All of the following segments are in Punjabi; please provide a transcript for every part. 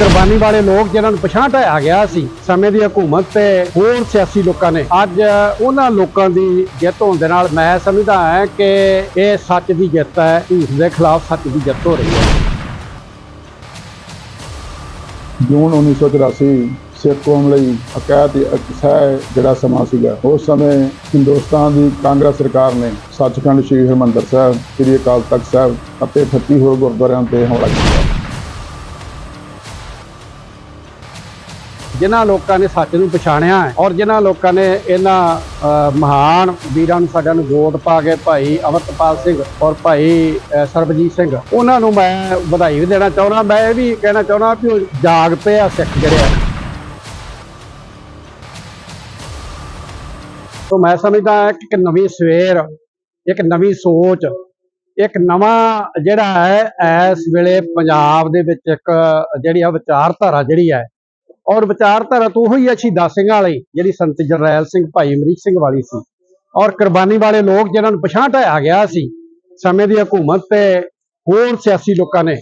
ਕੁਰਬਾਨੀ ਵਾਲੇ ਲੋਕ ਜਿਹਨਾਂ ਨੂੰ ਪਛਾਣ ਢਾਇਆ ਗਿਆ ਸੀ, ਸਮੇਂ ਦੀ ਹਕੂਮਤ ਤੇ ਹੋਰ ਸਿਆਸੀ ਲੋਕਾਂ ਨੇ। ਅੱਜ ਉਹਨਾਂ ਲੋਕਾਂ ਦੀ ਜਿੱਤ ਹੋਣ ਦੇ ਨਾਲ ਮੈਂ ਸਮਝਦਾ ਹਾਂ ਕਿ ਇਹ ਸੱਚ ਦੀ ਜਿੱਤ ਹੈ, ਝੂਠ ਦੇ ਖਿਲਾਫ ਸੱਚ ਦੀ ਜਿੱਤ ਹੋ ਰਹੀ ਹੈ। ਜੂਨ 1984 ਸਿੱਖ ਕੌਮ ਲਈ ਅਕੈਤ ਅਕਸੈ ਜਿਹੜਾ ਸਮਾਂ ਸੀਗਾ, ਉਸ ਸਮੇਂ ਹਿੰਦੁਸਤਾਨ ਦੀ ਕਾਂਗਰਸ ਸਰਕਾਰ ਨੇ ਸੱਚਖੰਡ ਸ੍ਰੀ ਹਰਿਮੰਦਰ ਸਾਹਿਬ, ਸ੍ਰੀ ਅਕਾਲ ਤਖਤ ਸਾਹਿਬ ਅਤੇ 38 ਹੋਰ ਗੁਰਦੁਆਰਿਆਂ ਤੇ ਹਮਲਾ ਕੀਤਾ। ਜਿਨ੍ਹਾਂ ਲੋਕਾਂ ਨੇ ਸੱਚ ਨੂੰ ਪਛਾਣਿਆ ਹੈ ਔਰ ਜਿਨ੍ਹਾਂ ਲੋਕਾਂ ਨੇ ਇਹਨਾਂ ਅ, ਮਹਾਨ ਵੀਰਾਂ ਨੂੰ ਸਾਡਿਆਂ ਨੂੰ ਵੋਟ ਪਾ ਕੇ ਭਾਈ ਅਮਰਤਪਾਲ ਸਿੰਘ ਔਰ ਭਾਈ ਸਰਬਜੀਤ ਸਿੰਘ ਉਹਨਾਂ ਨੂੰ ਮੈਂ ਵਧਾਈ ਵੀ ਦੇਣਾ ਚਾਹੁੰਦਾ ਮੈਂ ਇਹ ਵੀ ਕਹਿਣਾ ਚਾਹੁੰਦਾ ਵੀ ਉਹ ਜਾਗ ਪਏ ਆ ਸਿੱਖ ਜਿਹੜੇ ਆ। ਸੋ ਮੈਂ ਸਮਝਦਾ ਕਿ ਇੱਕ ਨਵੀਂ ਸਵੇਰ ਇੱਕ ਨਵੀਂ ਸੋਚ ਇੱਕ ਨਵਾਂ ਜਿਹੜਾ ਹੈ ਇਸ ਵੇਲੇ ਪੰਜਾਬ ਦੇ ਵਿੱਚ ਇੱਕ ਜਿਹੜੀ ਆ ਵਿਚਾਰਧਾਰਾ ਜਿਹੜੀ ਹੈ ਔਰ ਵਿਚਾਰਧਾਰਾ ਤਾਂ ਉਹੀ ਹੈ ਸ਼ਹੀਦਾਂ ਸਿੰਘਾਂ ਵਾਲੀ, ਜਿਹੜੀ ਸੰਤ ਜਰਨੈਲ ਸਿੰਘ ਭਾਈ ਅਮਰੀਕ ਸਿੰਘ ਵਾਲੀ ਸੀ। ਔਰ ਕੁਰਬਾਨੀ ਵਾਲੇ ਲੋਕ ਜਿਹਨਾਂ ਨੂੰ ਪਛਾਣ ਢਾਇਆ ਗਿਆ ਸੀ, ਸਮੇਂ ਦੀ ਹਕੂਮਤ ਤੇ ਹੋਰ ਸਿਆਸੀ ਲੋਕਾਂ ਨੇ।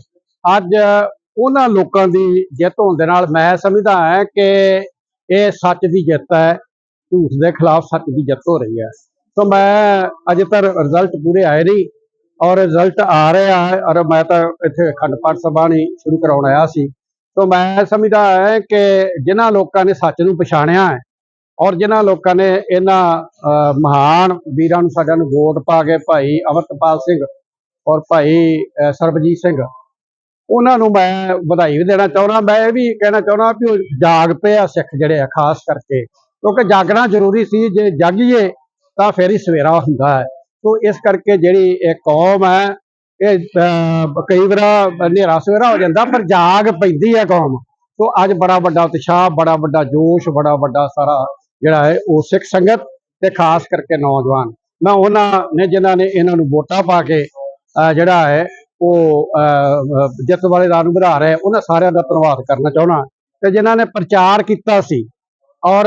ਅੱਜ ਉਹਨਾਂ ਲੋਕਾਂ ਦੀ ਜਿੱਤ ਹੋਣ ਦੇ ਨਾਲ ਮੈਂ ਸਮਝਦਾ ਹਾਂ ਕਿ ਇਹ ਸੱਚ ਦੀ ਜਿੱਤ ਹੈ, ਝੂਠ ਦੇ ਖਿਲਾਫ ਸੱਚ ਦੀ ਜਿੱਤ ਹੋ ਰਹੀ ਹੈ। ਸੋ ਮੈਂ ਅਜੇ ਤੱਕ ਰਿਜ਼ਲਟ ਪੂਰੇ ਆਏ ਨਹੀਂ ਔਰ ਰਿਜ਼ਲਟ ਆ ਰਿਹਾ ਹੈ ਔਰ ਮੈਂ ਤਾਂ ਇੱਥੇ ਅਖੰਡ ਪਾਠ ਸਭਾ ਨਹੀਂ ਸ਼ੁਰੂ ਕਰਾਉਣ ਆਇਆ ਸੀ। ਸੋ ਮੈਂ ਸਮਝਦਾ ਹੈ ਕਿ ਜਿਨ੍ਹਾਂ ਲੋਕਾਂ ਨੇ ਸੱਚ ਨੂੰ ਪਛਾਣਿਆ ਹੈ ਔਰ ਜਿਨ੍ਹਾਂ ਲੋਕਾਂ ਨੇ ਇਹਨਾਂ ਅ, ਮਹਾਨ ਵੀਰਾਂ ਨੂੰ ਸਾਡਿਆਂ ਨੂੰ ਵੋਟ ਪਾ ਕੇ ਭਾਈ ਅਮਰਤਪਾਲ ਸਿੰਘ ਔਰ ਭਾਈ ਸਰਬਜੀਤ ਸਿੰਘ ਉਹਨਾਂ ਨੂੰ ਮੈਂ ਵਧਾਈ ਵੀ ਦੇਣਾ ਚਾਹੁੰਦਾ ਮੈਂ ਇਹ ਵੀ ਕਹਿਣਾ ਚਾਹੁੰਦਾ ਵੀ ਉਹ ਜਾਗ ਪਏ ਆ ਸਿੱਖ ਜਿਹੜੇ ਆ ਖਾਸ ਕਰਕੇ ਕਿਉਂਕਿ ਜਾਗਣਾ ਜ਼ਰੂਰੀ ਸੀ ਜੇ ਜਾਗੀਏ ਤਾਂ ਫਿਰ ਹੀ ਸਵੇਰਾ ਹੁੰਦਾ ਹੈ। ਸੋ ਇਸ ਕਰਕੇ ਜਿਹੜੀ ਇਹ ਕੌਮ ਹੈ ਇਹ ਕਈ ਵਾਰ ਹਨੇਰਾ ਸਵੇਰਾ ਹੋ ਜਾਂਦਾ ਪਰ ਜਾਗ ਪੈਂਦੀ ਹੈ ਕੌਮ। ਸੋ ਅੱਜ ਬੜਾ ਵੱਡਾ ਉਤਸ਼ਾਹ ਬੜਾ ਵੱਡਾ ਜੋਸ਼ ਬੜਾ ਵੱਡਾ ਸਾਰਾ ਜਿਹੜਾ ਹੈ ਉਹ ਸਿੱਖ ਸੰਗਤ ਤੇ ਖਾਸ ਕਰਕੇ ਨੌਜਵਾਨ। ਮੈਂ ਉਹਨਾਂ ਨੇ ਜਿਨ੍ਹਾਂ ਨੇ ਇਹਨਾਂ ਨੂੰ ਵੋਟਾਂ ਪਾ ਕੇ ਜਿਹੜਾ ਹੈ ਉਹ ਅਹ, ਜਿੱਤ ਵਾਲੇ ਰਾਹ ਨੂੰ ਵਧਾ ਰਹੇ ਉਹਨਾਂ ਸਾਰਿਆਂ ਦਾ ਧੰਨਵਾਦ ਕਰਨਾ ਚਾਹੁੰਦਾ ਤੇ ਜਿਨ੍ਹਾਂ ਨੇ ਪ੍ਰਚਾਰ ਕੀਤਾ ਸੀ ਔਰ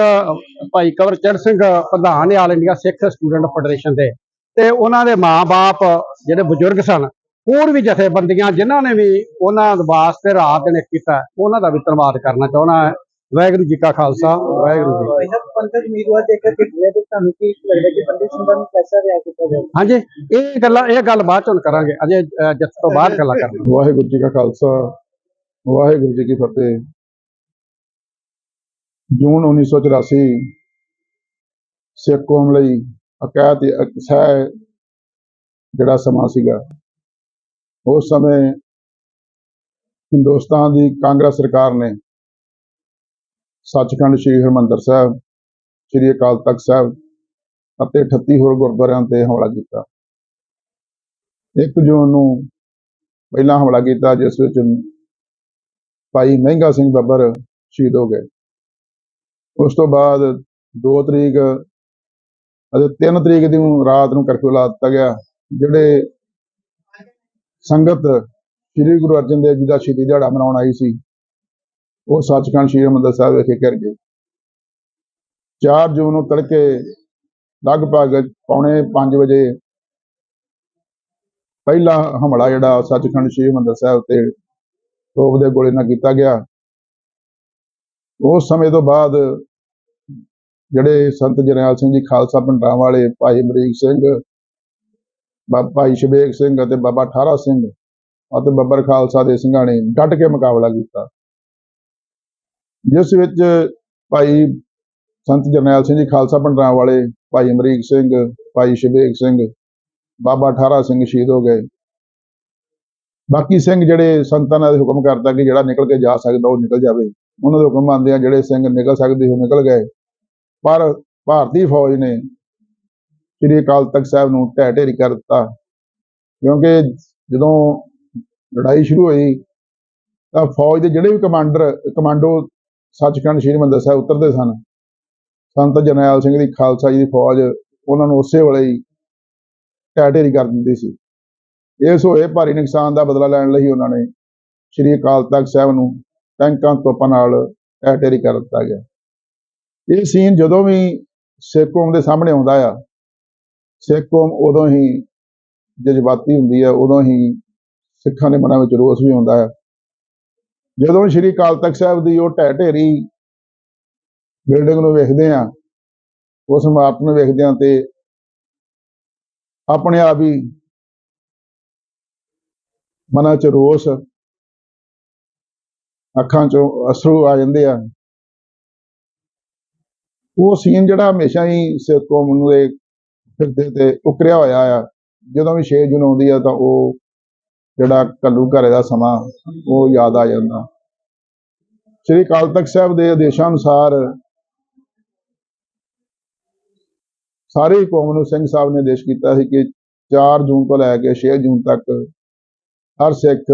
ਭਾਈ ਕਵਰਚੰਦ ਸਿੰਘ ਪ੍ਰਧਾਨ all India Sikh student federation ਦੇ ਤੇ ਉਹਨਾਂ ਦੇ ਮਾਪੇ ਜਿਹੜੇ ਬਜ਼ੁਰਗ ਸਨ ਹੋਰ ਵੀ ਜਥੇਬੰਦੀਆਂ ਜਿਨ੍ਹਾਂ ਨੇ ਵੀ ਉਹਨਾਂ ਵਾਸਤੇ ਰਾਤ ਦਿਨ ਕੀਤਾ ਉਹਨਾਂ ਦਾ ਵੀ ਧੰਨਵਾਦ ਕਰਨਾ ਚਾਹੁੰਦਾ ਹੈ। ਵਾਹਿਗੁਰੂ ਜੀ ਕਾ ਖਾਲਸਾ ਵਾਹਿਗੁਰੂ ਜੀ ਕੀ ਫਤਿਹ। ਇਹ ਪੰਥਕ ਉਮੀਦਵਾਰ ਦੇਖ ਕੇ ਕਿਹੜੇ ਤੇ ਤੁਹਾਨੂੰ ਕੀ ਲੱਗਦਾ ਕਿ ਪੰਡਿਤ ਸਿੰਘਾਂ ਨੂੰ ਕੈਸਾ ਰਿਆ ਕੀਤਾ ਜਾਏ ਹਾਂਜੀ ਇਹ ਗੱਲਾਂ ਇਹ ਗੱਲ ਬਾਅਦ ਚੋਂ ਕਰਾਂਗੇ। ਅਜੇ ਜਿੱਤ ਤੋਂ ਬਾਅਦ ਗੱਲਾਂ ਕਰਾਂਗੇ ਵਾਹਿਗੁਰੂ ਜੀ ਕਾ ਖਾਲਸਾ ਵਾਹਿਗੁਰੂ ਜੀ ਕੀ ਫਤਿਹ। ਜੂਨ 1984 ਸਿੱਖ ਕੌਮ ਲਈ ਅਕੈਤ ਅਕਸੈ ਜਿਹੜਾ ਸਮਾਂ ਸੀਗਾ ਉਸ ਸਮੇਂ ਹਿੰਦੁਸਤਾਨ ਦੀ ਕਾਂਗਰਸ ਸਰਕਾਰ ਨੇ ਸੱਚਖੰਡ ਸ੍ਰੀ ਹਰਿਮੰਦਰ ਸਾਹਿਬ, ਸ੍ਰੀ ਅਕਾਲ ਤਖਤ ਸਾਹਿਬ ਅਤੇ 38 ਹੋਰ ਗੁਰਦੁਆਰਿਆਂ ਤੇ ਹਮਲਾ ਕੀਤਾ। 1 ਜੂਨ ਨੂੰ ਪਹਿਲਾ ਹਮਲਾ ਕੀਤਾ, ਜਿਸ ਵਿੱਚ ਭਾਈ ਮਹਿੰਗਾ ਸਿੰਘ ਬੱਬਰ ਸ਼ਹੀਦ ਹੋ ਗਏ। ਉਸ ਤੋਂ ਬਾਅਦ 2 ਤਰੀਕ ਅਤੇ 3 ਤਰੀਕ ਦੀ ਨੂੰ ਰਾਤ ਨੂੰ ਕਰਫਿਊ ਲਾ ਦਿੱਤਾ ਗਿਆ, ਜਿਹੜੇ ਸੰਗਤ ਸ੍ਰੀ ਗੁਰੂ ਅਰਜਨ ਦੇਵ ਜੀ ਦਾ ਸ਼ਹੀਦੀ ਦਿਹਾੜਾ ਮਨਾਉਣ ਆਈ ਸੀ। ਉਹ ਸੱਚਖੰਡ ਸ੍ਰੀ ਹਰਿਮੰਦਰ ਸਾਹਿਬ ਵਿਖੇ ਕਰ ਗਏ। 4 ਜੂਨ ਨੂੰ ਤੜਕੇ ਲਗਭਗ ਪੌਣੇ 5 ਵਜੇ ਪਹਿਲਾ ਹਮਲਾ ਜਿਹੜਾ ਸੱਚਖੰਡ ਸ੍ਰੀ ਹਰਿਮੰਦਰ ਸਾਹਿਬ ਤੇ ਤੋਪ ਦੇ ਗੋਲੇ ਨਾਲ ਕੀਤਾ ਗਿਆ। ਉਸ ਸਮੇਂ ਤੋਂ ਬਾਅਦ ਜਿਹੜੇ ਸੰਤ ਜਰਨੈਲ ਸਿੰਘ ਜੀ, ਖਾਲਸਾ ਪੰਡਾਂ ਵਾਲੇ ਭਾਈ ਅਮਰੀਕ ਸਿੰਘ ਭਾਈ ਸ਼ਬੇਕ ਸਿੰਘ ਅਤੇ ਬਾਬਾ ਠਾਰਾ ਸਿੰਘ ਅਤੇ ਬੱਬਰ ਖਾਲਸਾ ਦੇ ਸਿੰਘਾਂ ਨੇ ਡਟ ਕੇ ਮੁਕਾਬਲਾ ਕੀਤਾ। ਜਿਸ ਵਿੱਚ ਭਾਈ ਸੰਤ ਜਰਨੈਲ ਸਿੰਘ ਜੀ ਖਾਲਸਾ ਭੰਡਰਾਂ ਵਾਲੇ ਭਾਈ ਅਮਰੀਕ ਸਿੰਘ, ਭਾਈ ਸ਼ਬੇਕ ਸਿੰਘ, ਬਾਬਾ ਠਾਰਾ ਸਿੰਘ ਸ਼ਹੀਦ ਹੋ ਗਏ। ਬਾਕੀ ਸਿੰਘ ਜਿਹੜੇ ਸੰਤਾਂ ਨੇ ਹੁਕਮ ਕਰਤਾ ਕਿ ਜਿਹੜਾ ਨਿਕਲ ਕੇ ਜਾ ਸਕਦਾ ਉਹ ਨਿਕਲ ਜਾਵੇ। ਉਹਨਾਂ ਦੇ ਹੁਕਮ ਮੰਨਦੇ ਆ ਜਿਹੜੇ ਸਿੰਘ ਨਿਕਲ ਸਕਦੇ ਉਹ ਨਿਕਲ ਗਏ। ਪਰ ਭਾਰਤੀ ਫੌਜ ਨੇ ਸ੍ਰੀ ਅਕਾਲ ਤਖਤ ਸਾਹਿਬ ਨੂੰ ਢਹਿ ਢੇਰੀ ਕਰ ਦਿੱਤਾ। ਕਿਉਂਕਿ ਜਦੋਂ ਲੜਾਈ ਸ਼ੁਰੂ ਹੋਈ, ਤਾਂ ਫੌਜ ਦੇ ਜਿਹੜੇ ਵੀ ਕਮਾਂਡਰ, ਕਮਾਂਡੋ ਸੱਚਖੰਡ ਸ੍ਰੀ ਹਰਿਮੰਦਰ ਸਾਹਿਬ ਉਤਰਦੇ ਸਨ। ਸੰਤ ਜਰਨੈਲ ਸਿੰਘ ਦੀ ਖਾਲਸਾ ਜੀ ਦੀ ਫੌਜ ਉਹਨਾਂ ਨੂੰ ਉਸੇ ਵੇਲੇ ਹੀ ਢਹਿ ਢੇਰੀ ਕਰ ਦਿੰਦੀ ਸੀ। ਇਸ ਹੋਏ ਭਾਰੀ ਨੁਕਸਾਨ ਦਾ ਬਦਲਾ ਲੈਣ ਲਈ ਉਹਨਾਂ ਨੇ ਸ੍ਰੀ ਅਕਾਲ ਤਖਤ ਸਾਹਿਬ ਨੂੰ ਟੈਂਕਾਂ ਤੋਪਾਂ ਨਾਲ ਢਹਿ ਢੇਰੀ ਕਰ ਦਿੱਤਾ ਗਿਆ। ਇਹ ਸੀਨ ਜਦੋਂ ਵੀ ਸਿੱਖ ਕੌਮ ਦੇ ਸਾਹਮਣੇ ਆਉਂਦਾ ਆ ਸਿੱਖ ਕੌਮ ਉਦੋਂ ਹੀ ਜਜ਼ਬਾਤੀ ਹੁੰਦੀ ਹੈ, ਉਦੋਂ ਹੀ ਸਿੱਖਾਂ ਦੇ ਮਨਾਂ ਵਿੱਚ ਰੋਸ ਵੀ ਹੁੰਦਾ ਹੈ। ਜਦੋਂ ਸ਼੍ਰੀ ਅਕਾਲ ਤਖਤ ਸਾਹਿਬ ਦੀ ਉਹ ਢਹਿ ਢੇਰੀ ਬਿਲਡਿੰਗ ਨੂੰ ਵੇਖਦੇ ਆ ਉਸ ਇਮਾਰਤ ਨੂੰ ਵੇਖਦੇ ਆ ਤੇ ਆਪਣੇ ਆਪ ਹੀ ਮਨਾਂ ਚ ਰੋਸ ਅੱਖਾਂ ਚੋਂ ਅਸਰੂ ਆ ਜਾਂਦੇ ਆ। ਉਹ ਸੀਨ ਜਿਹੜਾ ਹਮੇਸ਼ਾ ਹੀ ਸਿੱਖ ਕੌਮ ਨੂੰ ਦੇ ਫਿਰਦੇ ਤੇ ਉਕਰਿਆ ਹੋਇਆ ਆ। ਜਦੋਂ ਵੀ 6 ਜੂਨ ਆਉਂਦੀ ਆ ਤਾਂ ਉਹ ਜਿਹੜਾ ਕੱਲੂ ਘਰੇ ਦਾ ਸਮਾਂ, ਉਹ ਯਾਦ ਆ ਜਾਂਦਾ। ਸ੍ਰੀ ਅਕਾਲ ਤਖਤ ਸਾਹਿਬ ਦੇ ਆਦੇਸ਼ਾਂ ਅਨੁਸਾਰ ਸਾਰੀ ਕੌਮ ਨੂੰ ਸਿੰਘ ਸਾਹਿਬ ਨੇ ਆਦੇਸ਼ ਕੀਤਾ ਸੀ ਕਿ 4 ਜੂਨ ਤੋਂ ਲੈ ਕੇ 6 ਜੂਨ ਤੱਕ ਹਰ ਸਿੱਖ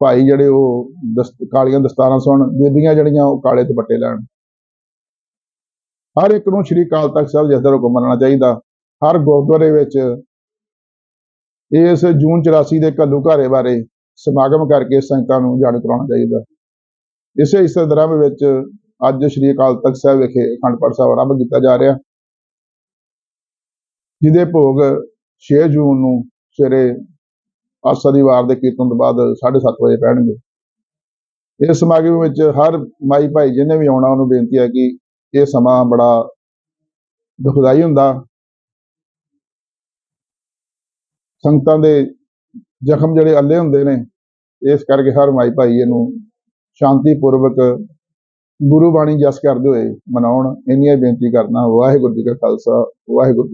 ਭਾਈ ਜਿਹੜੇ ਉਹ ਦਸਤ, ਕਾਲੀਆਂ ਦਸਤਾਰਾਂ ਸੁਣ, ਬੀਬੀਆਂ ਜਿਹੜੀਆਂ ਉਹ ਕਾਲੇ ਦੁਪੱਟੇ ਲੈਣ। ਹਰ ਇੱਕ ਨੂੰ ਸ੍ਰੀ ਅਕਾਲ ਤਖਤ ਸਾਹਿਬ ਜਥੇਦਾਰ ਹੁਕਮ ਮੰਨਣਾ ਚਾਹੀਦਾ, ਹਰ ਗੁਰਦੁਆਰੇ ਵਿੱਚ ਇਸ ਜੂਨ 84 ਦੇ ਘੱਲੂ ਘਾਰੇ ਬਾਰੇ ਸਮਾਗਮ ਕਰਕੇ ਸੰਗਤਾਂ ਨੂੰ ਜਾਣੂ ਕਰਾਉਣਾ ਚਾਹੀਦਾ। ਇਸੇ ਇਸੇ ਦਰਮ ਵਿੱਚ ਅੱਜ ਸ੍ਰੀ ਅਕਾਲ ਤਖਤ ਸਾਹਿਬ ਵਿਖੇ ਅਖੰਡ ਪਾਠ ਸਾਹਿਬ ਆਰੰਭ ਕੀਤਾ ਜਾ ਰਿਹਾ। ਜਿਹਦੇ ਭੋਗ 6 ਜੂਨ ਨੂੰ ਸਵੇਰੇ ਆਸਾ ਦੀ ਵਾਰ ਦੇ ਕੀਰਤਨ ਤੋਂ ਬਾਅਦ 7:30 ਵਜੇ ਪੈਣਗੇ। ਇਸ ਸਮਾਗਮ ਵਿੱਚ ਹਰ ਮਾਈ ਭਾਈ ਜਿਹਨੇ ਵੀ ਆਉਣਾ, ਉਹਨੂੰ ਬੇਨਤੀ ਹੈ ਕਿ ਇਹ ਸਮਾਂ ਬੜਾ ਦੁਖਦਾਈ ਹੁੰਦਾ। ਸੰਗਤਾਂ ਦੇ ਜ਼ਖਮ ਜਿਹੜੇ ਅੱਲੇ ਹੁੰਦੇ ਨੇ, ਇਸ ਕਰਕੇ ਹਰ ਮਾਈ ਭਾਈ ਇਹਨੂੰ ਸ਼ਾਂਤੀਪੂਰਵਕ ਗੁਰੂ ਬਾਣੀ ਜਸ ਕਰਦੇ ਹੋਏ ਮਨਾਉਣ। ਇੰਨੀਆਂ ਬੇਨਤੀ ਕਰਨਾ ਵਾਹਿਗੁਰੂ ਜੀ ਕਾ ਖਾਲਸਾ, ਵਾਹਿਗੁਰੂ ਜੀ